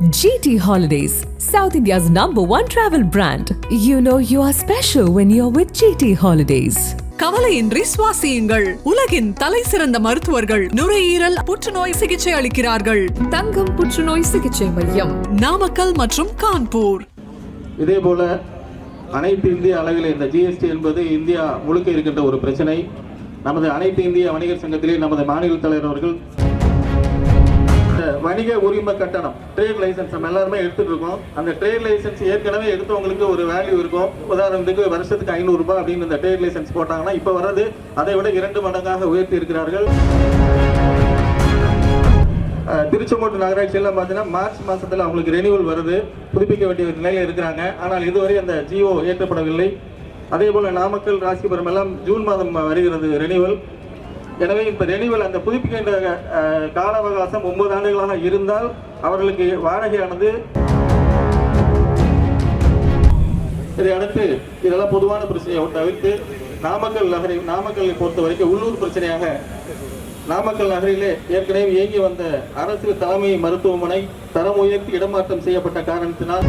GT Holidays, South India's number one travel brand. You know you are special when you're with GT Holidays. கவலையின்றி சுவாசியுங்கள். உலகின் தலை சிறந்த மருத்துவர்கள் நுரையீரல் புற்றுநோய் சிகிச்சை அளிக்கிறார்கள். தங்கம் புற்றுநோய் சிகிச்சை மையம். நாமக்கல் மற்றும் கான்பூர். இதே போல அனைத்து இந்திய அளவில் இந்த ஜிஎஸ்டி என்பது இந்தியா முழுக்க இருக்கின்ற ஒரு பிரச்சனை. நமது அனைத்து இந்திய வணிகர் சங்கத்திலே நமது மாநில தலைவர் அவர்கள் வணிக உரிமை கட்டணம் ட்ரேட் லைசன்ஸ் நம்ம எல்லாருமே எடுத்துட்டு இருக்கோம். அந்த ட்ரேட் லைசன்ஸ் ஏற்கனவே எடுத்தவங்களுக்கு ஒரு வேல்யூ இருக்கும். உதாரணத்துக்கு வருஷத்துக்கு ஐநூறுரூபா அப்படின்னு இந்த ட்ரேட் லைசன்ஸ் போட்டாங்கன்னா இப்போ வர்றது அதை விட இரண்டு மடங்காக உயர்த்தி இருக்கிறார்கள். திருச்செங்கோட்டு நகராட்சியில் பார்த்தீங்கன்னா மார்ச் மாதத்தில் அவங்களுக்கு ரெனியூவல் வருது. புதுப்பிக்க வேண்டிய நிலையில் இருக்கிறாங்க. ஆனால் இதுவரை அந்த ஜியோ ஏற்றப்படவில்லை. அதே போல் நாமக்கல் ராசிபுரம் எல்லாம் ஜூன் மாதம் வருகிறது ரெனியூவல் எனவே இப்போ ரெனியூவல் அந்த புதுப்பிக்கின்ற கால அவகாசம் ஒன்பது ஆண்டுகளாக இருந்தால் அவர்களுக்கு வாடகையானது. இதை அடுத்து இதெல்லாம் பொதுவான பிரச்சனையை தவிர்த்து நாமக்கல் நகரை நாமக்கல்லை பொறுத்த வரைக்கும் உள்ளூர் பிரச்சனையாக நாமக்கல் நகரிலே ஏற்கனவே இயங்கி வந்த அரசு தலைமை மருத்துவமனை தரம் உயர்த்தி இடமாற்றம் செய்யப்பட்ட காரணத்தினால்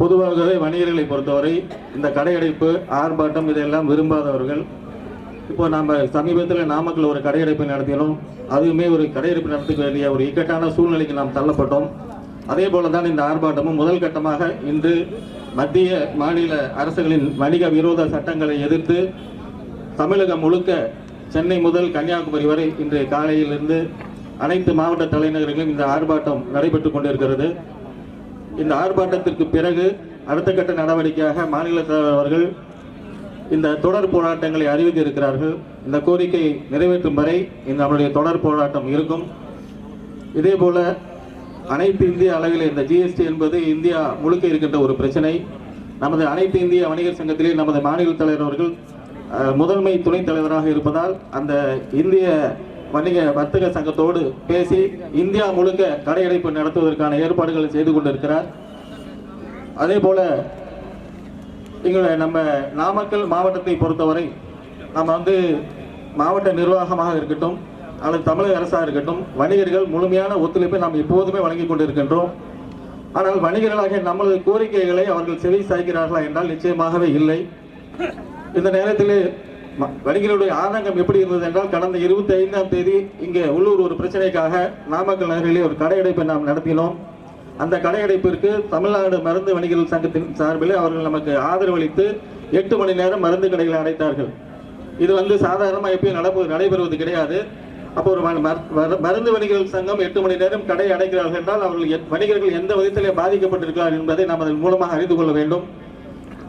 பொதுவாகவே வணிகர்களை பொறுத்தவரை இந்த கடையடைப்பு ஆர்ப்பாட்டம் இதெல்லாம் விரும்பாதவர்கள். இப்போ நம்ம சமீபத்தில் நாமக்கல் ஒரு கடையடைப்பை நடத்தினோம். அதுவுமே ஒரு கடையடைப்பு நடத்த வேண்டிய ஒரு இக்கட்டான சூழ்நிலைக்கு நாம் தள்ளப்பட்டோம். அதே போல தான் இந்த ஆர்ப்பாட்டமும் முதல் கட்டமாக இன்று மத்திய மாநில அரசுகளின் வணிக விரோத சட்டங்களை எதிர்த்து தமிழகம் முழுக்க சென்னை முதல் கன்னியாகுமரி வரை இன்று காலையிலிருந்து அனைத்து மாவட்ட தலைநகரங்களிலும் இந்த ஆர்ப்பாட்டம் நடைபெற்றுக் கொண்டிருக்கிறது. இந்த ஆர்ப்பாட்டத்திற்கு பிறகு அடுத்த கட்ட நடவடிக்கையாக மாநில தலைவர் அவர்கள் இந்த தொடர் போராட்டங்களை அறிவித்து இருக்கிறார்கள் இந்த கோரிக்கை நிறைவேற்றும் வரை இந்த நம்முடைய தொடர் போராட்டம் இருக்கும். இதே போல அனைத்து இந்திய அளவில் இந்த ஜிஎஸ்டி என்பது இந்தியா முழுக்க இருக்கின்ற ஒரு பிரச்சனை. நமது அனைத்து இந்திய வணிகர் சங்கத்திலே நமது மாநில தலைவர் அவர்கள் முதன்மை துணைத் தலைவராக இருப்பதால் அந்த இந்திய வணிக வர்த்தக சங்கத்தோடு பேசி இந்தியா முழுக்க கடையடைப்பு நடத்துவதற்கான ஏற்பாடுகளை செய்து கொண்டிருக்கிறார். அதே போல எங்களை நம்ம நாமக்கல் மாவட்டத்தை பொறுத்தவரை நம்ம வந்து மாவட்ட நிர்வாகமாக இருக்கட்டும் அல்லது தமிழக அரசாக இருக்கட்டும் வணிகர்கள் முழுமையான ஒத்துழைப்பை நாம் எப்போதுமே வழங்கி கொண்டிருக்கின்றோம். ஆனால் வணிகர்களாகிய நம்மளது கோரிக்கைகளை அவர்கள் செவி சாய்க்கிறார்களா என்றால் நிச்சயமாகவே இல்லை. இந்த நேரத்தில் வணிகர்களுடைய ஆதங்கம் எப்படி இருந்தது என்றால் கடந்த இருபத்தி ஐந்தாம் தேதி இங்கே உள்ளூர் ஒரு பிரச்சனைக்காக நாமக்கல் நகரிலே ஒரு கடையடைப்பை நாம் நடத்தினோம். அந்த கடையடைப்பிற்கு தமிழ்நாடு மருந்து வணிகர்கள் சங்கத்தின் சார்பில் அவர்கள் நமக்கு ஆதரவு அளித்து எட்டு மணி நேரம் மருந்து கடைகளை அடைத்தார்கள். இது வந்து சாதாரணமாக எப்பயும் நடப்பு நடைபெறுவது கிடையாது. அப்போ ஒரு ம- மரு- மருந்து வணிகர்கள் சங்கம் எட்டு மணி நேரம் கடை அடைக்கிறார்கள் என்றால் அவர்கள் வணிகர்கள் எந்த விதத்திலே பாதிக்கப்பட்டிருக்கிறார் என்பதை நாம் அதன் மூலமாக அறிந்து கொள்ள வேண்டும்.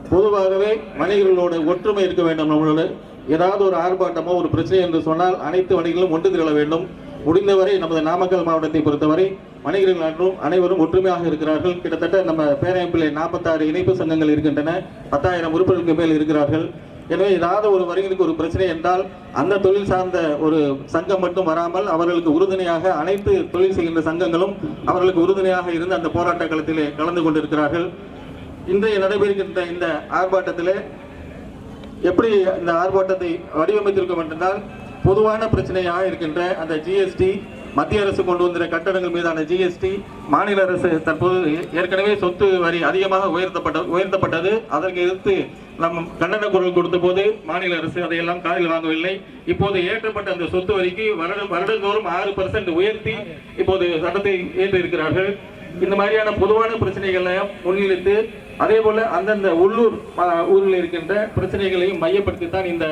பொதுவாகவே வணிகர்களோட ஒற்றுமை இருக்க வேண்டும் நம்மளோட. ஏதாவது ஒரு ஆர்ப்பாட்டமோ ஒரு பிரச்சனை என்று சொன்னால் அனைத்து வணிகர்களும் ஒன்று திரள வேண்டும். முடிந்தவரை நமது நாமக்கல் மாவட்டத்தை பொறுத்தவரை வணிகர்கள் அன்றும் அனைவரும் ஒற்றுமையாக இருக்கிறார்கள். கிட்டத்தட்ட நம்ம பேரமைப்பில் நாற்பத்தாறு இணைப்பு சங்கங்கள் இருக்கின்றன. பத்தாயிரம் உறுப்பினருக்கு மேல் இருக்கிறார்கள். எனவே ஏதாவது ஒரு வரிகளுக்கு ஒரு பிரச்சனை என்றால் அந்த தொழில் சார்ந்த ஒரு சங்கம் மட்டும் வராமல் அவர்களுக்கு உறுதுணையாக அனைத்து தொழில் செய்கின்ற சங்கங்களும் அவர்களுக்கு உறுதுணையாக இருந்து அந்த போராட்ட களத்திலே கலந்து கொண்டிருக்கிறார்கள். இன்றைய நடைபெறுகின்ற இந்த ஆர்ப்பாட்டத்திலே எப்படி இந்த ஆர்ப்பாட்டத்தை வடிவமைத்திருக்கும் என்றால் பொதுவான பிரச்சனையாக இருக்கின்ற அந்த ஜிஎஸ்டி மத்திய அரசு கொண்டு வந்த கட்டடங்கள் மீதான ஜிஎஸ்டி மாநில அரசு தற்போது ஏற்கனவே சொத்து வரி அதிகமாக உயர்த்தப்பட்ட உயர்த்தப்பட்டது. அதற்கு எதிர்த்து நம் கண்டன குரல் கொடுத்த போது மாநில அரசு அதையெல்லாம் காதில் வாங்கவில்லை. இப்போது ஏற்றப்பட்ட அந்த சொத்து வரிக்கு வருட வருடந்தோறும் ஆறு பர்சன்ட் உயர்த்தி இப்போது சட்டத்தை ஏற்றி இருக்கிறார்கள் இந்த மாதிரியான பொதுவான பிரச்சனைகளை முன்னிலைத்து அதே போல அந்தந்த உள்ளூர் ஊரில் இருக்கின்ற பிரச்சனைகளையும் மையப்படுத்தி தான் இந்த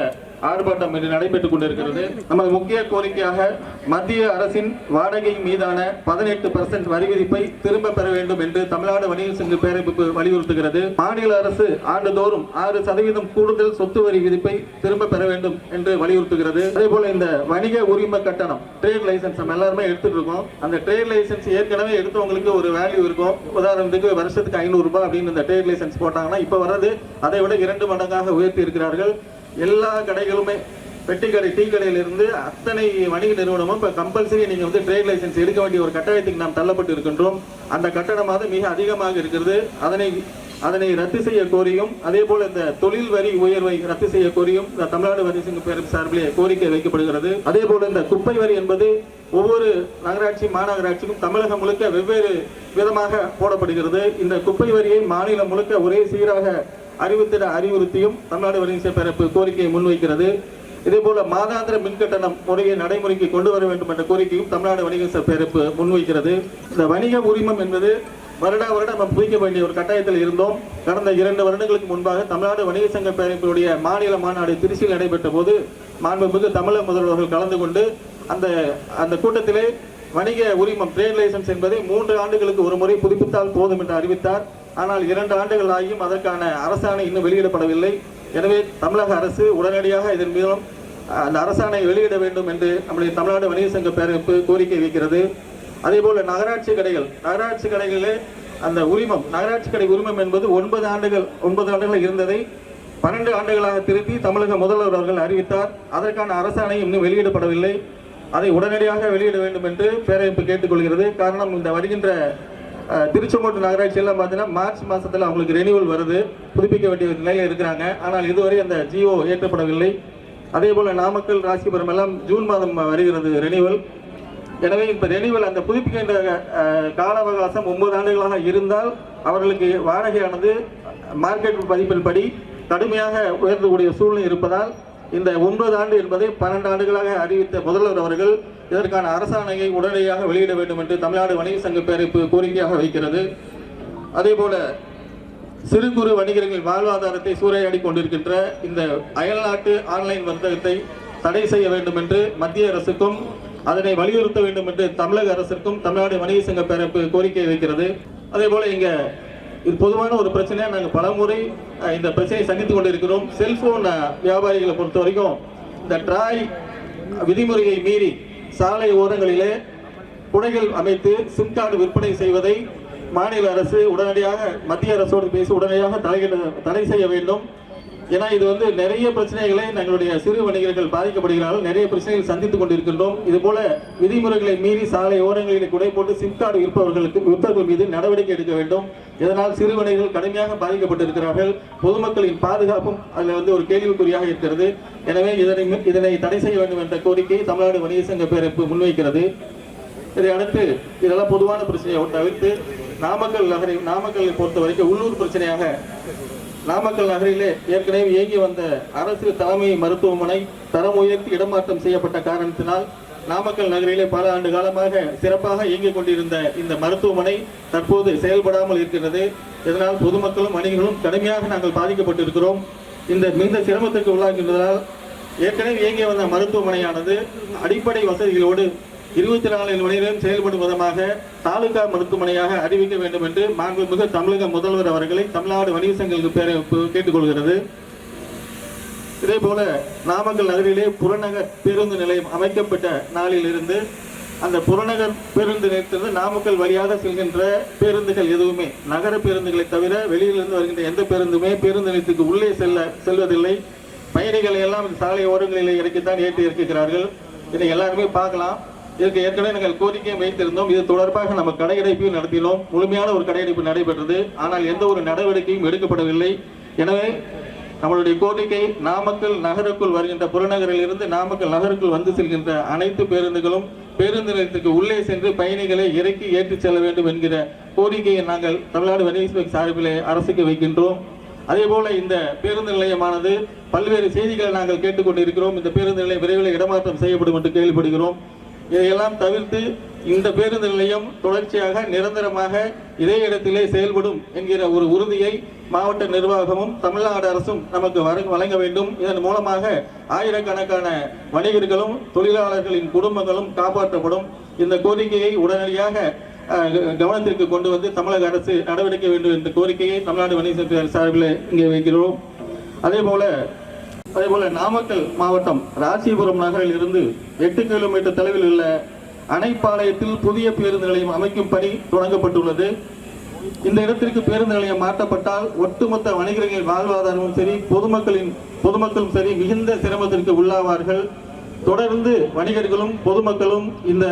ஆர்ப்பாட்டம் இன்று நடைபெற்றுக் கொண்டிருக்கிறது. நமது முக்கிய கோரிக்கையாக மத்திய அரசின் வாடகை மீதான பதினெட்டு பர்சன்ட் வரி விதிப்பை திரும்ப பெற வேண்டும் என்று தமிழ்நாடு வணிக சங்க பேரமைப்பு வலியுறுத்துகிறது. மாநில அரசு ஆண்டுதோறும் ஆறு சதவீதம் கூடுதல் சொத்து வரி விதிப்பை திரும்ப பெற வேண்டும் என்று வலியுறுத்துகிறது. அதே போல இந்த வணிக உரிம கட்டணம் ட்ரேட் லைசன்ஸ் நம்ம எல்லாருமே எடுத்துட்டு இருக்கோம். அந்த ட்ரேட் லைசன்ஸ் ஏற்கனவே எடுத்தவங்களுக்கு ஒரு வேல்யூ இருக்கும். உதாரணத்துக்கு வருஷத்துக்கு ஐநூறு ரூபாய் அப்படின்னு இந்த ட்ரேட் லைசன்ஸ் போட்டாங்கன்னா இப்போ வர்றது அதை விட இரண்டு மடங்காக உயர்த்தி இருக்கிறார்கள். எல்லா கடைகளுமே பெட்டி கடை டீ கடையிலிருந்து அத்தனை வணிக நிறுவனமும் இப்போ கம்பல்சரி நீங்கள் வந்து ட்ரேட் லைசன்ஸ் எடுக்க வேண்டிய ஒரு கட்டாயத்துக்கு நாம் தள்ளப்பட்டு இருக்கின்றோம். அந்த கட்டணமாக மிக அதிகமாக இருக்கிறது. அதனை அதனை ரத்து செய்ய கோரியும் அதே போல் இந்த தொழில் வரி உயர்வை ரத்து செய்ய கோரியும் இந்த தமிழ்நாடு வரி சங்க பேரவை சார்பிலே கோரிக்கை வைக்கப்படுகிறது. அதே போல் இந்த குப்பை வரி என்பது ஒவ்வொரு நகராட்சி மாநகராட்சிக்கும் தமிழகம் முழுக்க வெவ்வேறு விதமாக போடப்படுகிறது. இந்த குப்பை வரியை மாநிலம் முழுக்க ஒரே சீராக அறிவித்திட அறிவுறுத்தியும் தமிழ்நாடு வணிக சங்க கோரிக்கையை முன்வைக்கிறது. இதேபோல மாதாந்திர மின் கட்டணம் முறையை நடைமுறைக்கு கொண்டு வர வேண்டும் என்ற கோரிக்கையும் தமிழ்நாடு வணிக சங்க பேரப்பு முன்வைக்கிறது. இந்த வணிக உரிமம் என்பது வருடா வருடம் நம்ம புதிக்க வேண்டிய ஒரு கட்டாயத்தில் இருந்தோம். கடந்த இரண்டு வருடங்களுக்கு முன்பாக தமிழ்நாடு வணிக சங்க பேரவையுடைய மாநில மாநாடு திருச்சியில் நடைபெற்ற போது மாண்புமிகு தமிழக முதல்வர்கள் கலந்து கொண்டு அந்த அந்த கூட்டத்திலே வணிக உரிமம் ட்ரேட் லைசன்ஸ் என்பதை மூன்று ஆண்டுகளுக்கு ஒரு முறை புதுப்பித்தால் போதும் என்று அறிவித்தார். ஆனால் இரண்டு ஆண்டுகள் ஆகியும் அதற்கான அரசாணை இன்னும் வெளியிடப்படவில்லை. எனவே தமிழக அரசு உடனடியாக இதன் மூலம் அந்த அரசாணை வெளியிட வேண்டும் என்று நம்முடைய தமிழ்நாடு வணிக சங்க பேரமைப்பு கோரிக்கை வைக்கிறது. அதேபோல் நகராட்சி கடைகள் நகராட்சி கடைகளிலே அந்த உரிமம் நகராட்சி கடை உரிமம் என்பது ஒன்பது ஆண்டுகள் ஒன்பது ஆண்டுகள் இருந்ததை பன்னெண்டு ஆண்டுகளாக திருப்பி தமிழக முதல்வர் அவர்கள் அறிவித்தார். அதற்கான அரசாணை இன்னும் வெளியிடப்படவில்லை. அதை உடனடியாக வெளியிட வேண்டும் என்று பேரமைப்பு கேட்டுக்கொள்கிறது. காரணம் இந்த வருகின்ற திருச்செங்கோட்டு நகராட்சியெல்லாம் பார்த்தீங்கன்னா மார்ச் மாதத்தில் அவங்களுக்கு ரெனியூவல் வருது. புதுப்பிக்க வேண்டிய நிலையில் இருக்கிறாங்க. ஆனால் இதுவரை அந்த ஜியோ ஏற்றப்படவில்லை அதே போல் நாமக்கல் ராசிபுரம் எல்லாம் ஜூன் மாதம் வருகிறது ரெனியூவல் எனவே இப்போ ரெனிவல் அந்த புதுப்பிக்கின்ற கால அவகாசம் ஒன்பது ஆண்டுகளாக இருந்தால் அவர்களுக்கு வாடகையானது மார்க்கெட் மதிப்பின்படி கடுமையாக உயர்த்தக்கூடிய சூழ்நிலை இருப்பதால் இந்த ஒன்பது ஆண்டு என்பதை பன்னெண்டு ஆண்டுகளாக அறிவித்த முதல்வர் அவர்கள் இதற்கான அரசாணையை உடனடியாக வெளியிட வேண்டும் என்று தமிழ்நாடு வணிக சங்க பேரவைப்பு கோரிக்கையாக வைக்கிறது. அதே போல சிறு குறு வணிகர்களின் வாழ்வாதாரத்தை சூறையாடி கொண்டிருக்கின்ற இந்த அயல்நாட்டு ஆன்லைன் வர்த்தகத்தை தடை செய்ய வேண்டும் என்று மத்திய அரசுக்கும் அதனை வலியுறுத்த வேண்டும் என்று தமிழக அரசிற்கும் தமிழ்நாடு வணிக சங்க பேரப்பு கோரிக்கை வைக்கிறது. அதே போல இங்க இது பொதுவான ஒரு பிரச்சனையா நாங்கள் பலமுறை இந்த பிரச்சனையை சந்தித்துக் கொண்டிருக்கிறோம். செல்போன் வியாபாரிகளை பொறுத்த வரைக்கும் இந்த ட்ராய் விதிமுறையை மீறி சாலை ஓரங்களிலே குடைகள் அமைத்து சிம் கார்டு விற்பனை செய்வதை மாநில அரசு உடனடியாக மத்திய அரசோடு பேசி உடனடியாக தலையிட தடை செய்ய வேண்டும். ஏன்னா இது வந்து நிறைய பிரச்சனைகளை எங்களுடைய சிறு வணிகர்கள் பாதிக்கப்படுகிறார்கள். நிறைய பிரச்சனைகள் சந்தித்துக் கொண்டிருக்கின்றோம். இது போல விதிமுறைகளை மீறி சாலை ஓரங்களில் குடை போட்டு சிம் கார்டு விற்பவர்களுக்கு விற்பவர்கள் மீது நடவடிக்கை எடுக்க வேண்டும். இதனால் சிறுவனைகள் கடுமையாக பாதிக்கப்பட்டிருக்கிறார்கள். பொதுமக்களின் பாதுகாப்பும் அதில் வந்து ஒரு கேள்விக்குறியாக இருக்கிறது. எனவே இதனை இதனை தடை செய்ய வேண்டும் என்ற கோரிக்கை தமிழ்நாடு வணிக சங்க பேரப்பு முன்வைக்கிறது. இதை அடுத்து இதெல்லாம் பொதுவான பிரச்சனையை தவிர்த்து நாமக்கல் நகரை நாமக்கலை பொறுத்த வரைக்கும் உள்ளூர் பிரச்சனையாக நாமக்கல் நகரிலே ஏற்கனவே இயங்கி வந்த அரசு தலைமை மருத்துவமனை தரம் உயர்த்தி இடமாற்றம் செய்யப்பட்ட காரணத்தினால் நாமக்கல் நகரிலே பல ஆண்டு காலமாக சிறப்பாக இயங்கிக் கொண்டிருந்த இந்த மருத்துவமனை தற்போது செயல்படாமல் இருக்கிறது. இதனால் பொதுமக்களும் வணிகர்களும் கடுமையாக நாங்கள் பாதிக்கப்பட்டிருக்கிறோம். இந்த மிகுந்த சிரமத்திற்கு உள்ளாகின்றதால் ஏற்கனவே இயங்கி வந்த மருத்துவமனையானது அடிப்படை வசதிகளோடு இருபத்தி நாலு மணி நேரம் செயல்படும் விதமாக தாலுகா மருத்துவமனையாக அறிவிக்க வேண்டும் என்று மாண்புமிகு தமிழக முதல்வர் அவர்களை தமிழ்நாடு வணிக சங்கங்களுக்கு பேரமைப்பு கேட்டுக்கொள்கிறது இதே போல நாமக்கல் நகரிலே புறநகர் பேருந்து நிலையம் அமைக்கப்பட்ட நாளிலிருந்து அந்த புறநகர் பேருந்து நிலையத்திலிருந்து நாமக்கல் வழியாக செல்கின்ற பேருந்துகள் எதுவுமே நகர பேருந்துகளை தவிர வெளியிலிருந்து வருகின்ற எந்த பேருந்துமே பேருந்து நிலையத்துக்கு உள்ளே செல்ல செல்வதில்லை. பயணிகளை எல்லாம் சாலை ஓரங்களிலே இறக்கித்தான் ஏற்றி இருக்கிறார்கள் இதை எல்லாருமே பார்க்கலாம். இதற்கு ஏற்கனவே நாங்கள் கோரிக்கையை வைத்திருந்தோம். இது தொடர்பாக நம்ம கடையடைப்பையும் நடத்தினோம். முழுமையான ஒரு கடையடைப்பு நடைபெற்றது. ஆனால் எந்த ஒரு நடவடிக்கையும் எடுக்கப்படவில்லை. எனவே நம்மளுடைய கோரிக்கை நாமக்கல் நகருக்குள் வருகின்ற புறநகரில் இருந்து நாமக்கல் நகருக்குள் வந்து செல்கின்ற அனைத்து பேருந்துகளும் பேருந்து நிலையத்திற்கு உள்ளே சென்று பயணிகளை இறக்கி ஏற்றிச் செல்ல வேண்டும் என்கிற கோரிக்கையை நாங்கள் தமிழ்நாடு வணிக சார்பிலே அரசுக்கு வைக்கின்றோம். அதே போல இந்த பேருந்து நிலையமானது பல்வேறு செய்திகளை நாங்கள் கேட்டுக்கொண்டிருக்கிறோம் இந்த பேருந்து நிலையம் விரைவில் இடமாற்றம் செய்யப்படும் என்று கேள்விப்படுகிறோம். இதையெல்லாம் தவிர்த்து இந்த பேருந்து நிலையம் தொடர்ச்சியாக நிரந்தரமாக இதே இடத்திலே செயல்படும் என்கிற ஒரு உறுதியை மாவட்ட நிர்வாகமும் தமிழ்நாடு அரசும் நமக்கு வழங்க வேண்டும். இதன் மூலமாக ஆயிரக்கணக்கான வணிகர்களும் தொழிலாளர்களின் குடும்பங்களும் காப்பாற்றப்படும். இந்த கோரிக்கையை உடனடியாக கவனத்திற்கு கொண்டு வந்து தமிழக அரசு நடவடிக்கை வேண்டும் என்ற கோரிக்கையை தமிழ்நாடு வணிக சார்பில் இங்கே வைக்கிறோம். அதே போல அதே போல நாமக்கல் மாவட்டம் ராசிபுரம் நகரில் இருந்து எட்டு கிலோமீட்டர் தொலைவில் உள்ள அணைப்பாளையத்தில் புதிய பேருந்து நிலையம் அமைக்கும் பணி தொடங்கப்பட்டுள்ளது. இந்த இடத்திற்கு பேருந்து நிலையம் மாற்றப்பட்டால் ஒட்டுமொத்த வணிகர்களின் வாழ்வாதாரமும் சரி பொதுமக்களின் பொதுமக்களும் சரி மிகுந்த சிரமத்திற்கு உள்ளாவார்கள். தொடர்ந்து வணிகர்களும் பொதுமக்களும் இந்த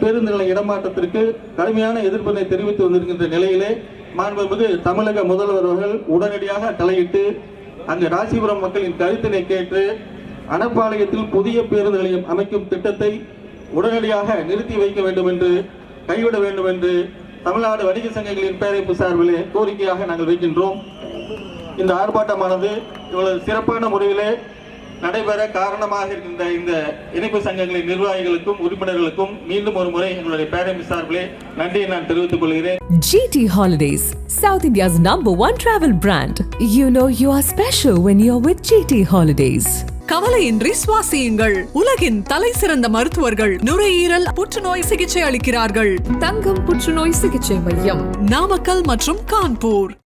பேருந்து நிலைய இடமாற்றத்திற்கு கடுமையான எதிர்ப்பினை தெரிவித்து வந்திருக்கின்ற நிலையிலே மாண்புமிகு தமிழக முதல்வர் அவர்கள் உடனடியாக தலையிட்டு அங்கு ராசிபுரம் மக்களின் கருத்தினை கேட்டு அனப்பாளையத்தில் புதிய பேருந்து நிலையம் அமைக்கும் திட்டத்தை உடனடியாக நிறுத்தி வைக்க வேண்டும் என்று கைவிட வேண்டும் என்று தமிழ்நாடு வணிக சங்கங்களின் பேரமைப்பு சார்பிலே கோரிக்கையாக நாங்கள் வைக்கின்றோம். இந்த ஆர்ப்பாட்டமானது இவ்வளவு சிறப்பான முறையிலே நடைபெற காரணமாக இருக்கின்ற இந்த இணைப்பு சங்கங்களின் நிர்வாகிகளுக்கும் உறுப்பினர்களுக்கும் மீண்டும் ஒரு முறை எங்களுடைய பேரமை சார்பிலே நன்றியை நான் தெரிவித்துக் கொள்கிறேன் GT Holidays, South India's number one travel brand. You know you are special when you're with GT Holidays. கவலையின்றி சுவாசியுங்கள் உலகின் தலை சிறந்த மருத்துவர்கள் நுரையீரல் புற்றுநோய் சிகிச்சை அளிக்கிறார்கள் தங்கம் புற்றுநோய் சிகிச்சை மையம் நாமக்கல் மற்றும் கான்பூர்